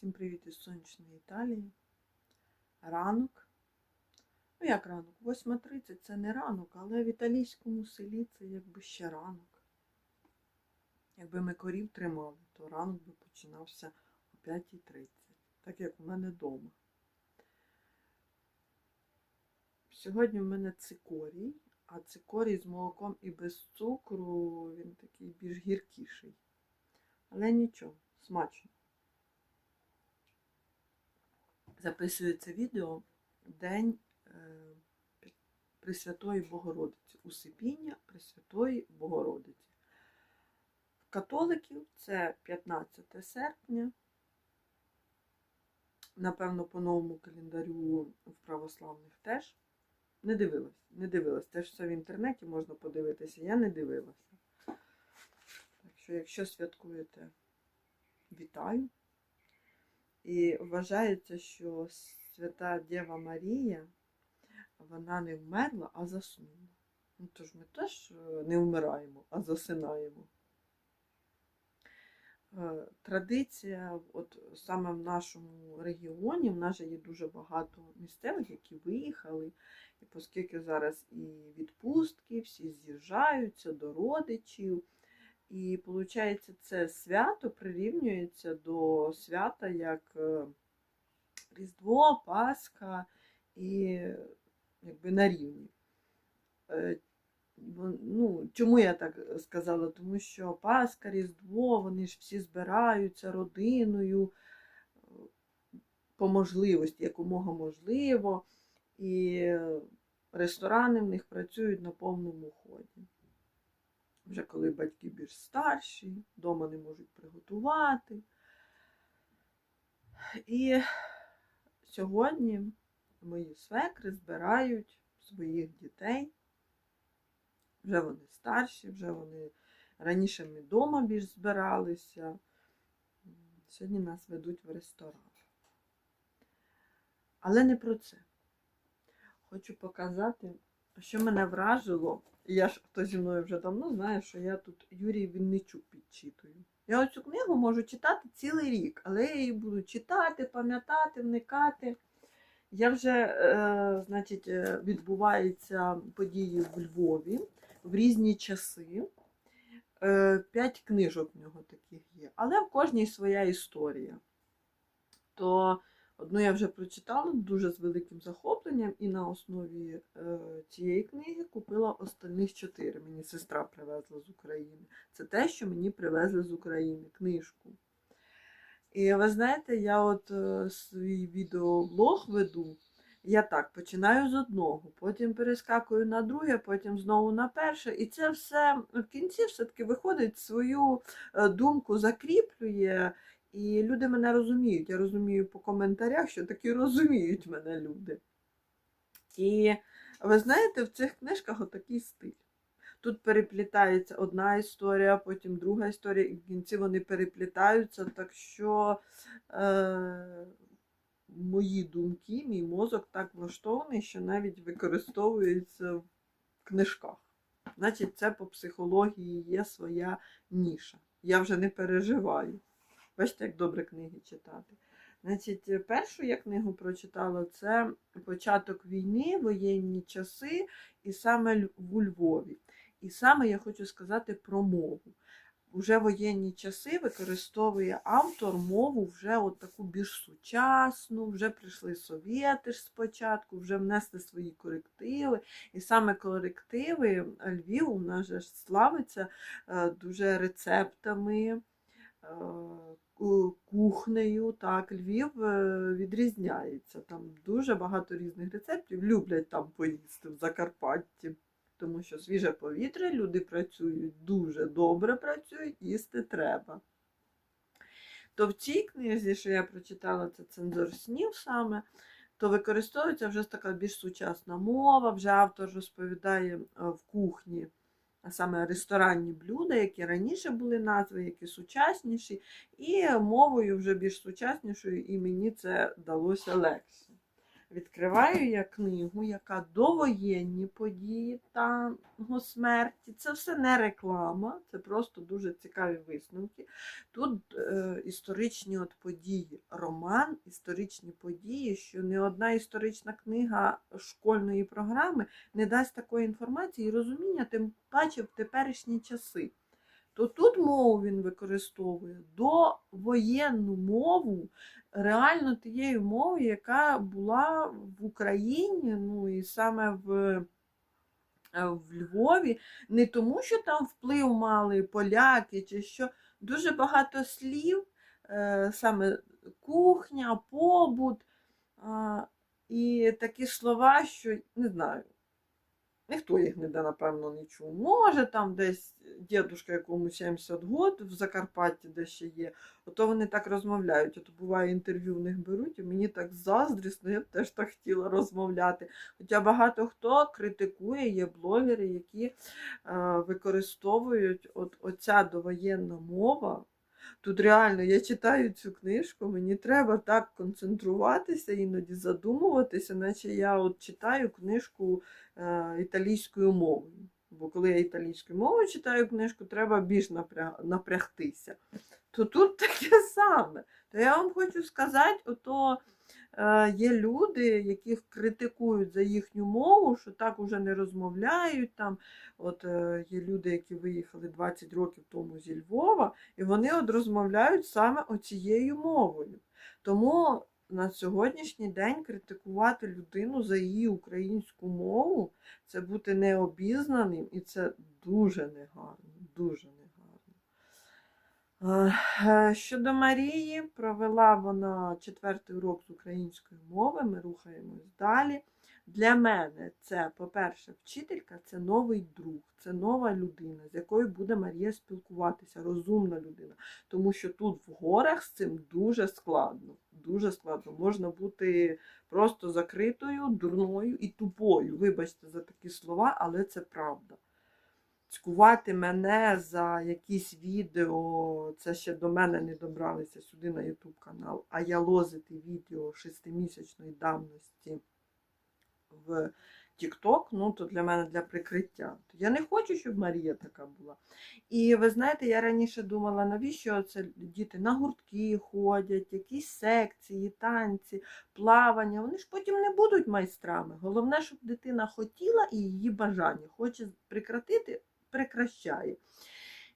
Всім привіт із сонячної Італії. Ранок. Ну, як ранок? 8.30 це не ранок, але в італійському селі це якби ще ранок. Якби ми корів тримали, то ранок би починався о 5.30, так як у мене вдома. Сьогодні в мене цикорій, а цикорій з молоком і без цукру, він такий більш гіркіший. Але нічого, смачно. Записую це відео День е, Пресвятої Богородиці, усипіння Пресвятої Богородиці. Католиків це 15 серпня. Напевно, по новому календарю в православних теж. Не дивилась, не дивилась. Теж все в інтернеті можна подивитися. Я не дивилася. Так що, якщо святкуєте, вітаю. І вважається, що свята Дєва Марія, вона не вмерла, а заснула. Ну, тож ми теж е, не вмираємо, а засинаємо. Е, Традиція, от саме в нашому регіоні, в нас же є дуже багато місцевих, які виїхали. І оскільки зараз і відпустки, всі з'їжджаються до родичів. І виходить, це свято прирівнюється до свята як е, Різдво, Пасха і якби на рівні. Е, Ну, Чому я так сказала? Тому що Пасха, Різдво, вони ж всі збираються родиною е, по можливості, якомога можливо, і ресторани в них працюють на повному ході. Вже коли батьки більш старші, вдома не можуть приготувати. І сьогодні мої свекри збирають своїх дітей. Вже вони старші, вже вони раніше ми вдома більш збиралися. Сьогодні нас ведуть в ресторан. Але не про це. Хочу показати, що мене вражило. Я ж хто зі мною вже давно знає, що я тут Юрій Вінничук підчитую. Я оцю книгу можу читати цілий рік, але я її буду читати, пам'ятати, вникати. Я вже, е, значить, е, відбуваються події в Львові в різні часи. Е, П'ять книжок в нього таких є, але в кожній своя історія. То Одну я вже прочитала дуже з великим захопленням, і на основі е, цієї книги купила остальних чотири. Мені сестра привезла з України. Це те, що мені привезли з України книжку. І ви знаєте, я от е, свій відеоблог веду. Я так починаю з одного, потім перескакую на друге, потім знову на перше. І це все в кінці все-таки виходить, свою е, думку закріплює. І люди мене розуміють. Я розумію по коментарях, що таки розуміють мене люди. І ви знаєте, в цих книжках отакий стиль. Тут переплітається одна історія, потім друга історія, і в кінці вони переплітаються, так що е, мої думки, мій мозок так влаштований, що навіть використовується в книжках. Значить, це по психології є своя ніша. Я вже не переживаю. Бачите, як добре книги читати. Значить, першу я книгу прочитала це початок війни, воєнні часи, і саме у Львові. І саме я хочу сказати про мову. Уже воєнні часи використовує автор мову вже от таку більш сучасну, вже прийшли совєти ж спочатку, вже внесли свої корективи. І саме корективи Львів у нас же славиться е, дуже рецептами кухнею. Так, Львів е, відрізняється. Там дуже багато різних рецептів. Люблять там поїсти в Закарпатті, тому що свіже повітря, люди працюють дуже добре працюють, їсти треба. То в цій книзі, що я прочитала, це цензор снів саме, то використовується вже така більш сучасна мова, вже автор розповідає е, в кухні а саме ресторанні блюда, які раніше були назви, які сучасніші, і мовою вже більш сучаснішою, і мені це далося легше. Відкриваю я книгу, яка довоєнні події та його смерті. Це все не реклама, це просто дуже цікаві висновки. Тут е, історичні от події, роман, історичні події, що не одна історична книга школьної програми не дасть такої інформації і розуміння, тим паче в теперішні часи. То тут мову він використовує довоєнну мову, реально тією мовою, яка була в Україні, ну і саме в, е, в Львові, не тому, що там вплив мали поляки, чи що дуже багато слів, е, саме кухня, побут. І такі слова, що не знаю, ніхто їх ніде, напевно, не чув. Може, там десь дідушка якому 70 год в Закарпатті, де ще є, ото вони так розмовляють. Ото буває інтерв'ю в них беруть, і мені так заздрісно, я б теж так хотіла розмовляти. Хоча багато хто критикує, є блогери, які е, використовують от, оця довоєнна мова. Тут реально я читаю цю книжку, мені треба так концентруватися, іноді задумуватися, наче я от читаю книжку е, італійською мовою. Бо коли я італійською мовою читаю книжку, треба більш напря- напрягтися. То тут таке саме. То я вам хочу сказати, ото е, є люди, яких критикують за їхню мову, що так уже не розмовляють. Там, от е, є люди, які виїхали 20 років тому зі Львова, і вони от розмовляють саме оцією мовою. Тому на сьогоднішній день критикувати людину за її українську мову це бути необізнаним, і це дуже негарно, дуже негарно. Е, Щодо Марії, провела вона четвертий урок з української мови, ми рухаємось далі. Для мене це, по-перше, вчителька це новий друг, це нова людина, з якою буде Марія спілкуватися, розумна людина. Тому що тут в горах з цим дуже складно. Дуже складно. Можна бути просто закритою, дурною і тупою. Вибачте за такі слова, але це правда. Цькувати мене за якісь відео, це ще до мене не добралися сюди на YouTube канал, а я лозити відео шестимісячної давності в TikTok, ну то для мене для прикриття. Я не хочу, щоб Марія така була. І ви знаєте, я раніше думала, навіщо це діти на гуртки ходять, якісь секції, танці, плавання. Вони ж потім не будуть майстрами. Головне, щоб дитина хотіла і її бажання. Хоче прекратити, прекращає.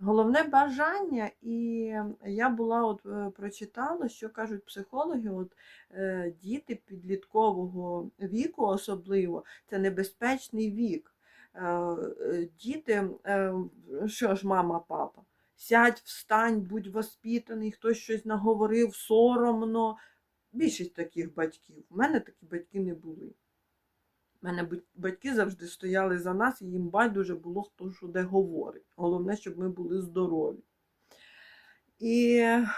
Головне бажання, і я була от е, прочитала, що кажуть психологи, от е, діти підліткового віку, особливо, це небезпечний вік. Е, е, Діти, е, що ж, мама, папа, сядь, встань, будь воспитаний, хтось щось наговорив, соромно. Більшість таких батьків. У мене такі батьки не були. Мене батьки завжди стояли за нас, і їм байдуже було, хто що де говорить. Головне, щоб ми були здорові. І е,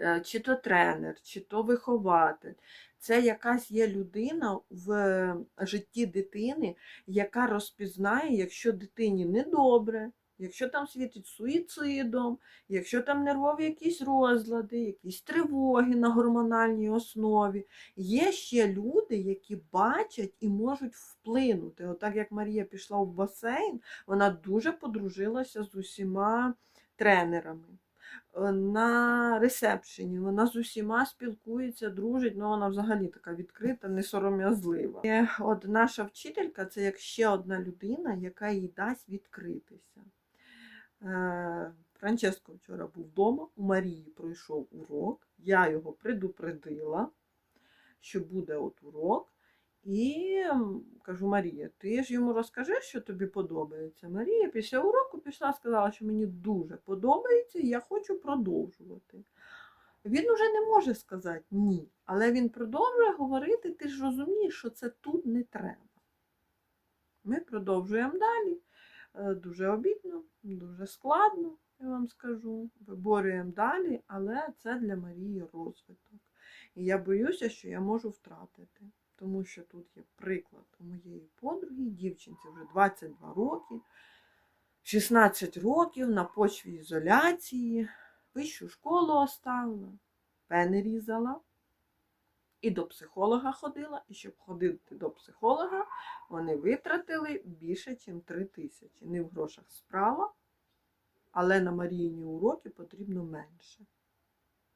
е, чи то тренер, чи то вихователь, це якась є людина в житті дитини, яка розпізнає, якщо дитині недобре, якщо там світить суїцидом, якщо там нервові якісь розлади, якісь тривоги на гормональній основі. Є ще люди, які бачать і можуть вплинути. Отак як Марія пішла в басейн, вона дуже подружилася з усіма тренерами. Е, На ресепшені вона з усіма спілкується, дружить, ну вона взагалі така відкрита, не сором'язлива. І От наша вчителька це як ще одна людина, яка їй дасть відкритися. Франческо вчора був вдома, у Марії пройшов урок, я його предупредила, що буде от урок. І кажу, Марія, ти ж йому розкажи, що тобі подобається. Марія після уроку пішла, сказала, що мені дуже подобається, і я хочу продовжувати. Він уже не може сказати ні, але він продовжує говорити, ти ж розумієш, що це тут не треба. Ми продовжуємо далі. Е, Дуже обідно, дуже складно, я вам скажу. Виборюємо далі, але це для Марії розвиток. І я боюся, що я можу втратити. Тому що тут є приклад у моєї подруги, дівчинці вже 22 роки, 16 років на почві ізоляції, вищу школу оставила, пени різала. І до психолога ходила, і щоб ходити до психолога, вони витратили більше, ніж 3 тисячі. Не в грошах справа, але на Маріїні уроки потрібно менше.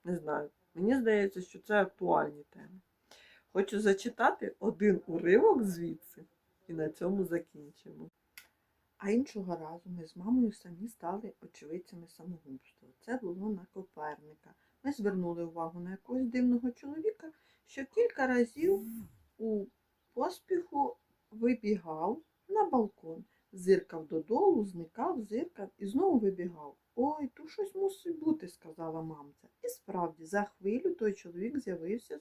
Не знаю. Мені здається, що це актуальні теми. Хочу зачитати один уривок звідси і на цьому закінчимо. А іншого разу ми з мамою самі стали очевидцями самогубства. Це було на Коперника. Ми звернули увагу на якогось дивного чоловіка, що кілька разів у поспіху вибігав на балкон, зиркав додолу, зникав, зиркав і знову вибігав. Ой, тут щось мусить бути, сказала мамця. І справді, за хвилю той чоловік з'явився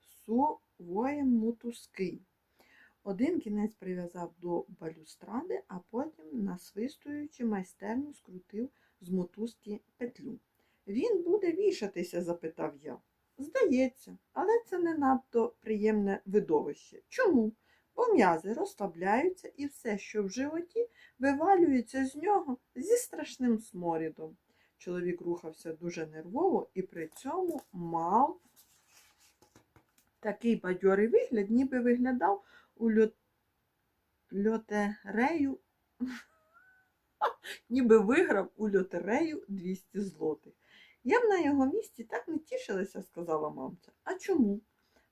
з сувоєм мотузки. Один кінець прив'язав до балюстради, а потім, насвистуючи майстерно, скрутив з мотузки петлю. Він буде вішатися? запитав я. Здається, але це не надто приємне видовище. Чому? Бо м'язи розслабляються і все, що в животі, вивалюється з нього зі страшним сморідом. Чоловік рухався дуже нервово і при цьому мав такий бадьорий вигляд, ніби виглядав у льот... льотерею, ніби виграв у льотерею 200 злотих. Я б на його місці так не тішилася, сказала мамця. А чому?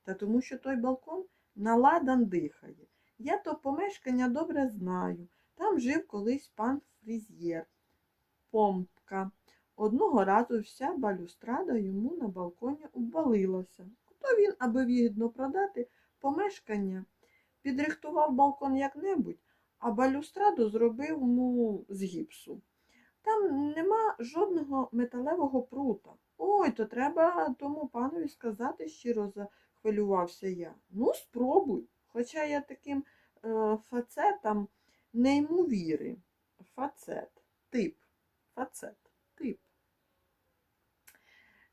Та тому, що той балкон наладан дихає. Я то помешкання добре знаю. Там жив колись пан Фріз'єр, помпка. Одного разу вся балюстрада йому на балконі обвалилася. То він, аби вигідно продати помешкання, підрихтував балкон як-небудь, а балюстраду зробив ну, з гіпсу. Там нема жодного металевого прута. Ой, то треба тому панові сказати, щиро захвилювався я. Ну, спробуй. Хоча я таким е, фацетам не йму віри. Фацет, тип, фацет, тип.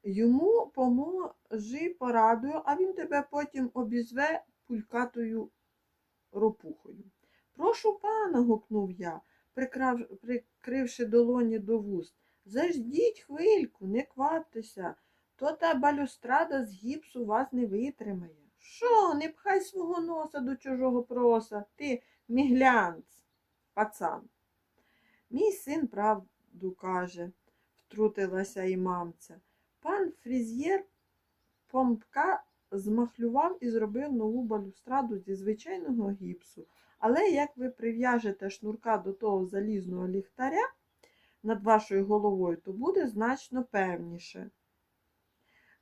Йому поможи порадою, а він тебе потім обізве пулькатою ропухою. Прошу пана, гукнув я, прикривши долоні до вуст. Заждіть хвильку, не кваптеся, то та балюстрада з гіпсу вас не витримає. Що, не пхай свого носа до чужого проса, ти міглянц, пацан. Мій син правду каже, втрутилася і мамця. Пан Фріз'єр помпка змахлював і зробив нову балюстраду зі звичайного гіпсу. Але як ви прив'яжете шнурка до того залізного ліхтаря над вашою головою, то буде значно певніше.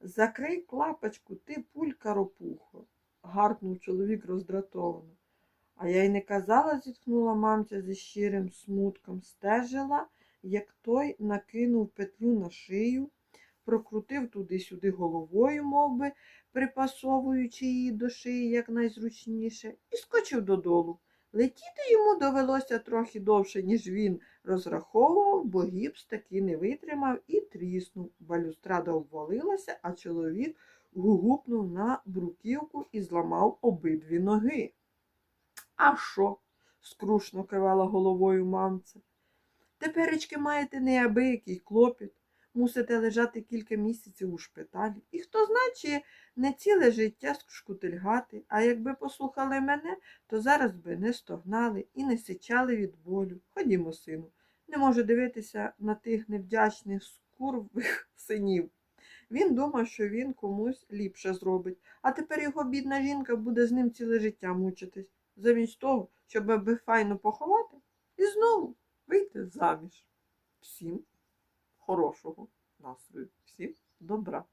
Закрий клапочку, ти пулька ропухо, гаркнув чоловік роздратовано. А я й не казала, зітхнула мамця зі щирим смутком, стежила, як той накинув петлю на шию, прокрутив туди-сюди головою, мов би, припасовуючи її до шиї якнайзручніше, і скочив додолу. Летіти йому довелося трохи довше, ніж він розраховував, бо гіпс таки не витримав і тріснув. Балюстрада обвалилася, а чоловік гугупнув на бруківку і зламав обидві ноги. А що? скрушно кивала головою мамця. Теперечки маєте неабиякий клопіт. Мусите лежати кілька місяців у шпиталі. І хто знає, не ціле життя шкутильгати, а якби послухали мене, то зараз би не стогнали і не сичали від болю. Ходімо, сину, не можу дивитися на тих невдячних скурвих синів. Він думав, що він комусь ліпше зробить, а тепер його бідна жінка буде з ним ціле життя мучитись, замість того, щоб аби файно поховати і знову вийти заміж. Всім хорошого настрою, всім добра.